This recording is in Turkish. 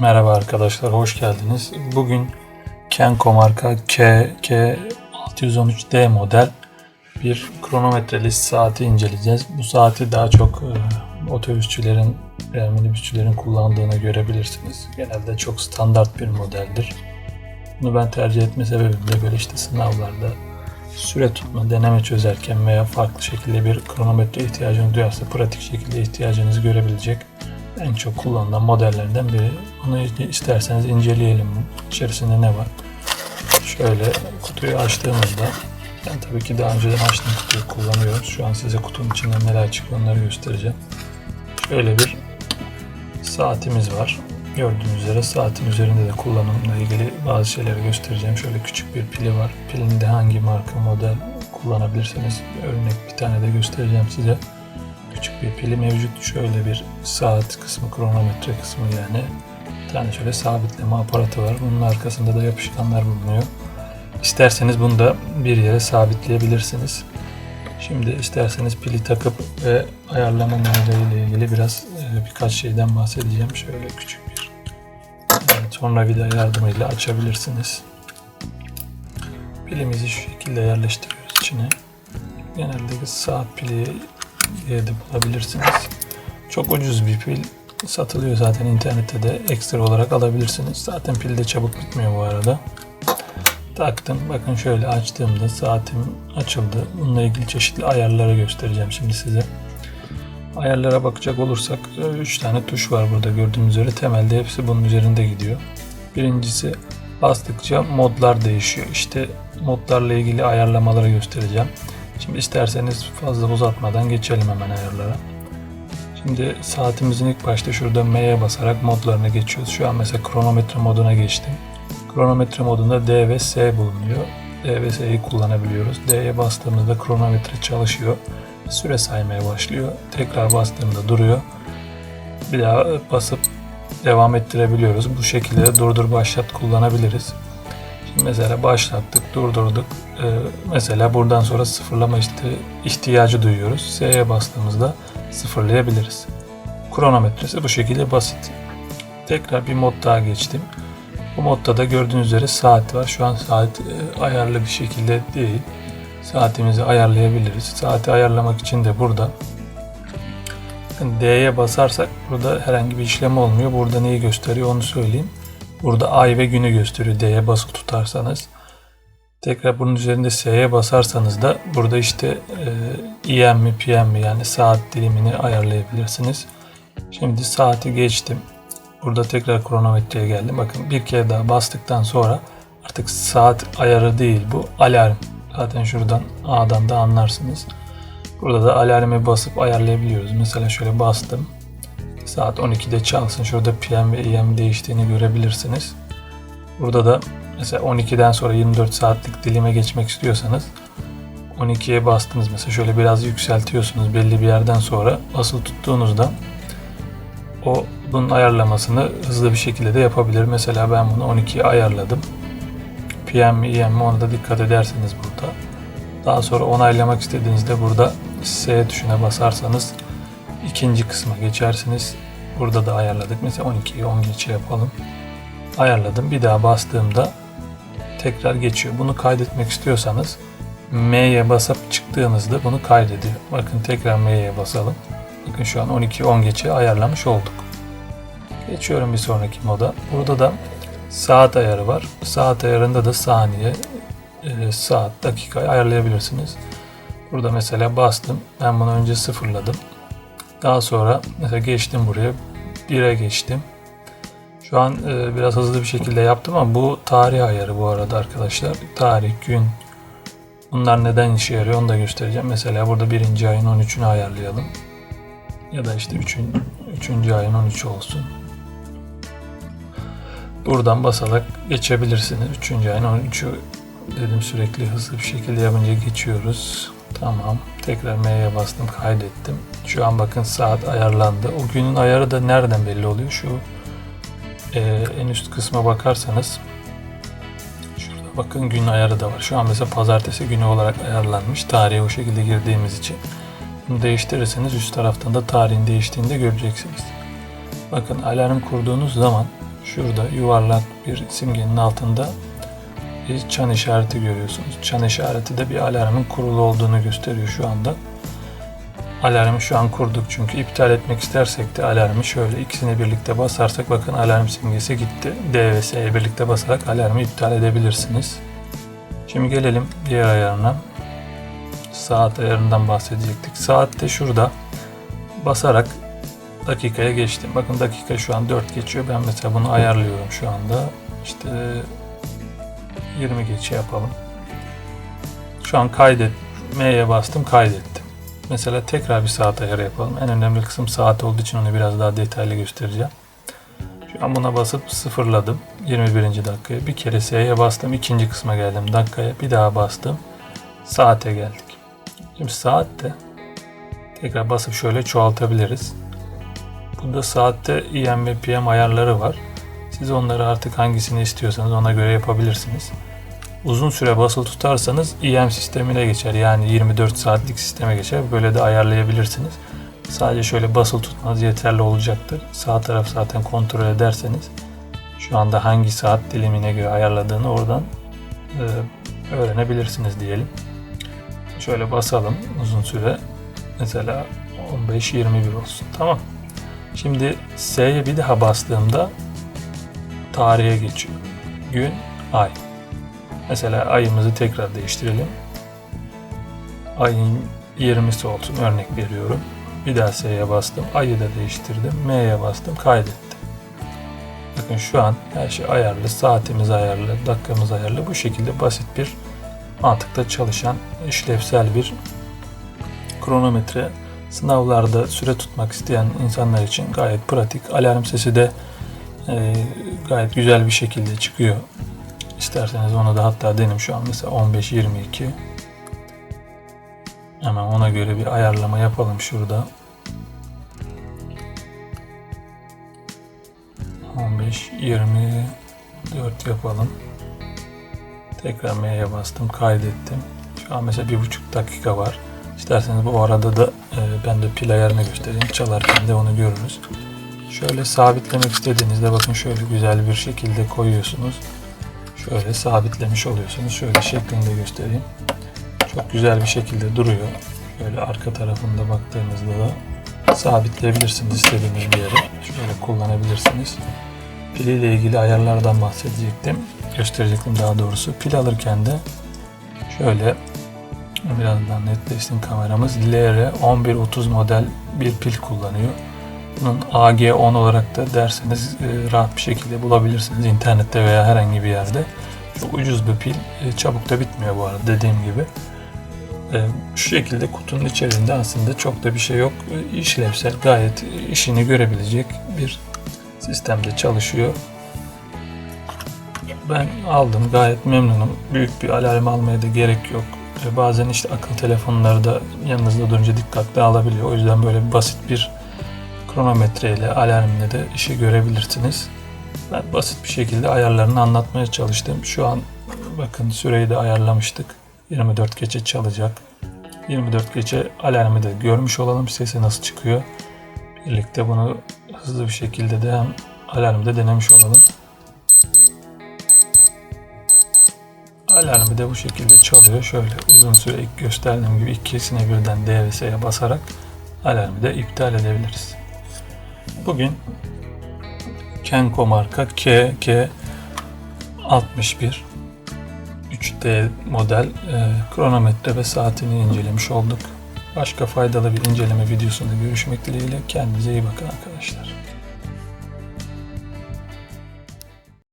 Merhaba arkadaşlar, hoş geldiniz. Bugün Kenko marka KK613D model bir kronometreli saati inceleyeceğiz. Bu saati daha çok e, otobüsçülerin veya minibüsçülerin kullandığını görebilirsiniz. Genelde çok standart bir modeldir. Bunu ben tercih etme sebebim de böyle işte sınavlarda süre tutma, deneme çözerken veya farklı şekilde bir kronometre ihtiyacınız duyarsa pratik şekilde ihtiyacınızı görebilecek en çok kullanılan modellerden biri. Onu isterseniz inceleyelim. İçerisinde ne var? Şöyle kutuyu açtığımızda ben tabii ki daha önceden açtığım kutuyu kullanıyorum. Şu an size kutunun içinden neler çıkıyor onları göstereceğim. Şöyle bir saatimiz var. Gördüğünüz üzere saatin üzerinde de kullanımla ilgili bazı şeyleri göstereceğim. Şöyle küçük bir pili var. Pilin de hangi marka model kullanabilirsiniz. Örnek bir tane de göstereceğim size küçük bir pili mevcut. Şöyle bir saat kısmı, kronometre kısmı yani. Bir tane şöyle sabitleme aparatı var. Bunun arkasında da yapışkanlar bulunuyor. İsterseniz bunu da bir yere sabitleyebilirsiniz. Şimdi isterseniz pili takıp ve ayarlama ile ilgili biraz e, birkaç şeyden bahsedeceğim. Şöyle küçük bir evet, tornavida yardımıyla açabilirsiniz. Pilimizi şu şekilde yerleştiriyoruz içine. Genelde saat pili diye de bulabilirsiniz. Çok ucuz bir pil satılıyor zaten internette de ekstra olarak alabilirsiniz. Zaten pil de çabuk bitmiyor bu arada. Taktım. Bakın şöyle açtığımda saatim açıldı. Bununla ilgili çeşitli ayarları göstereceğim şimdi size. Ayarlara bakacak olursak 3 tane tuş var burada gördüğünüz üzere. Temelde hepsi bunun üzerinde gidiyor. Birincisi bastıkça modlar değişiyor. İşte modlarla ilgili ayarlamaları göstereceğim. Şimdi isterseniz fazla uzatmadan geçelim hemen ayarlara. Şimdi saatimizin ilk başta şurada M'ye basarak modlarına geçiyoruz. Şu an mesela kronometre moduna geçtim. Kronometre modunda D ve S bulunuyor. D ve S'yi kullanabiliyoruz. D'ye bastığımızda kronometre çalışıyor. Süre saymaya başlıyor. Tekrar bastığımda duruyor. Bir daha basıp devam ettirebiliyoruz. Bu şekilde durdur başlat kullanabiliriz. Mesela başlattık, durdurduk. Ee, mesela buradan sonra sıfırlama işte ihtiyacı duyuyoruz. S'ye bastığımızda sıfırlayabiliriz. Kronometresi bu şekilde basit. Tekrar bir mod daha geçtim. Bu modda da gördüğünüz üzere saat var. Şu an saat e, ayarlı bir şekilde değil. Saatimizi ayarlayabiliriz. Saati ayarlamak için de burada D'ye basarsak burada herhangi bir işlem olmuyor. Burada neyi gösteriyor onu söyleyeyim. Burada ay ve günü gösteriyor D'ye basılı tutarsanız. Tekrar bunun üzerinde S'ye basarsanız da burada işte e, EM mi PM mi yani saat dilimini ayarlayabilirsiniz. Şimdi saati geçtim. Burada tekrar kronometreye geldim. Bakın bir kere daha bastıktan sonra artık saat ayarı değil bu alarm. Zaten şuradan A'dan da anlarsınız. Burada da alarmı basıp ayarlayabiliyoruz. Mesela şöyle bastım. Saat 12'de çalsın. Şurada PM ve EM değiştiğini görebilirsiniz. Burada da mesela 12'den sonra 24 saatlik dilime geçmek istiyorsanız 12'ye bastınız mesela şöyle biraz yükseltiyorsunuz belli bir yerden sonra basılı tuttuğunuzda o bunun ayarlamasını hızlı bir şekilde de yapabilir. Mesela ben bunu 12'ye ayarladım. PM mi EM mi ona da dikkat ederseniz burada. Daha sonra onaylamak istediğinizde burada S tuşuna basarsanız ikinci kısma geçersiniz. Burada da ayarladık. Mesela 12'yi 10 geçe yapalım. Ayarladım. Bir daha bastığımda tekrar geçiyor. Bunu kaydetmek istiyorsanız M'ye basıp çıktığınızda bunu kaydediyor. Bakın tekrar M'ye basalım. Bakın şu an 12 10 geçe ayarlamış olduk. Geçiyorum bir sonraki moda. Burada da saat ayarı var. Saat ayarında da saniye, e, saat, dakikayı ayarlayabilirsiniz. Burada mesela bastım. Ben bunu önce sıfırladım. Daha sonra mesela geçtim buraya. 1'e geçtim. Şu an e, biraz hızlı bir şekilde yaptım ama bu tarih ayarı bu arada arkadaşlar. Tarih, gün. Bunlar neden işe yarıyor onu da göstereceğim. Mesela burada birinci ayın 13'ünü ayarlayalım. Ya da işte 3. 3. ayın 13 olsun. Buradan basarak geçebilirsiniz. 3. ayın 13'ü dedim sürekli hızlı bir şekilde yapınca geçiyoruz. Tamam. Tekrar M'ye bastım, kaydettim. Şu an bakın saat ayarlandı. O günün ayarı da nereden belli oluyor? Şu e, en üst kısma bakarsanız şurada bakın gün ayarı da var. Şu an mesela pazartesi günü olarak ayarlanmış. Tarihe o şekilde girdiğimiz için. Bunu değiştirirseniz üst taraftan da tarihin değiştiğini de göreceksiniz. Bakın alarm kurduğunuz zaman şurada yuvarlak bir simgenin altında bir çan işareti görüyorsunuz. Çan işareti de bir alarmın kurulu olduğunu gösteriyor şu anda. Alarmı şu an kurduk çünkü iptal etmek istersek de alarmı şöyle ikisini birlikte basarsak bakın alarm simgesi gitti. D ve S'ye birlikte basarak alarmı iptal edebilirsiniz. Şimdi gelelim diğer ayarına. Saat ayarından bahsedecektik. Saat de şurada basarak dakikaya geçtim. Bakın dakika şu an 4 geçiyor. Ben mesela bunu ayarlıyorum şu anda. İşte 20 geçe yapalım. Şu an kaydet. M'ye bastım kaydettim. Mesela tekrar bir saat ayarı yapalım. En önemli kısım saat olduğu için onu biraz daha detaylı göstereceğim. Şu an buna basıp sıfırladım. 21. dakikaya. Bir kere S'ye bastım. ikinci kısma geldim dakikaya. Bir daha bastım. Saate geldik. Şimdi saatte tekrar basıp şöyle çoğaltabiliriz. Burada saatte EM ve PM ayarları var. Siz onları artık hangisini istiyorsanız ona göre yapabilirsiniz. Uzun süre basılı tutarsanız EM sistemine geçer. Yani 24 saatlik sisteme geçer. Böyle de ayarlayabilirsiniz. Sadece şöyle basılı tutmanız yeterli olacaktır. Sağ taraf zaten kontrol ederseniz şu anda hangi saat dilimine göre ayarladığını oradan e, öğrenebilirsiniz diyelim. Şöyle basalım uzun süre. Mesela 15-21 olsun. Tamam. Şimdi S'ye bir daha bastığımda tarihe geçiyor. Gün, ay. Mesela ayımızı tekrar değiştirelim. Ayın 20'si olsun örnek veriyorum. Bir daha S'ye bastım. Ayı da değiştirdim. M'ye bastım. Kaydettim. Bakın şu an her şey ayarlı. Saatimiz ayarlı. Dakikamız ayarlı. Bu şekilde basit bir mantıkta çalışan işlevsel bir kronometre sınavlarda süre tutmak isteyen insanlar için gayet pratik. Alarm sesi de e, gayet güzel bir şekilde çıkıyor. İsterseniz onu da hatta denim şu an mesela 15-22 hemen ona göre bir ayarlama yapalım şurada. 15-24 yapalım. Tekrar M'ye bastım kaydettim. Şu an mesela bir buçuk dakika var. İsterseniz bu arada da e, ben de pil ayarını göstereyim. Çalarken de onu görürüz. Şöyle sabitlemek istediğinizde bakın şöyle güzel bir şekilde koyuyorsunuz şöyle sabitlemiş oluyorsunuz. Şöyle şeklinde göstereyim. Çok güzel bir şekilde duruyor. Şöyle arka tarafında baktığınızda da sabitleyebilirsiniz istediğiniz bir yere. Şöyle kullanabilirsiniz. Pil ile ilgili ayarlardan bahsedecektim. Gösterecektim daha doğrusu. Pil alırken de şöyle birazdan netleşsin kameramız. LR1130 model bir pil kullanıyor. Bunun AG10 olarak da derseniz e, rahat bir şekilde bulabilirsiniz internette veya herhangi bir yerde. Çok ucuz bir pil. E, çabuk da bitmiyor bu arada dediğim gibi. E, şu şekilde kutunun içerisinde aslında çok da bir şey yok. İşlevsel gayet işini görebilecek bir sistemde çalışıyor. Ben aldım gayet memnunum. Büyük bir alarm almaya da gerek yok. Bazen işte akıllı telefonlarda yanınızda durunca dikkatli alabiliyor. O yüzden böyle basit bir kronometre ile alarmla de işi görebilirsiniz. Ben basit bir şekilde ayarlarını anlatmaya çalıştım. Şu an bakın süreyi de ayarlamıştık. 24 gece çalacak. 24 gece alarmı da görmüş olalım. Sesi nasıl çıkıyor. Birlikte bunu hızlı bir şekilde de hem alarmı da denemiş olalım. Alarmı da bu şekilde çalıyor. Şöyle uzun süre ilk gösterdiğim gibi ikisine birden DVS'ye basarak alarmı da iptal edebiliriz. Bugün Kenko marka KK61 3D model e, kronometre ve saatini incelemiş olduk. Başka faydalı bir inceleme videosunda görüşmek dileğiyle. Kendinize iyi bakın arkadaşlar.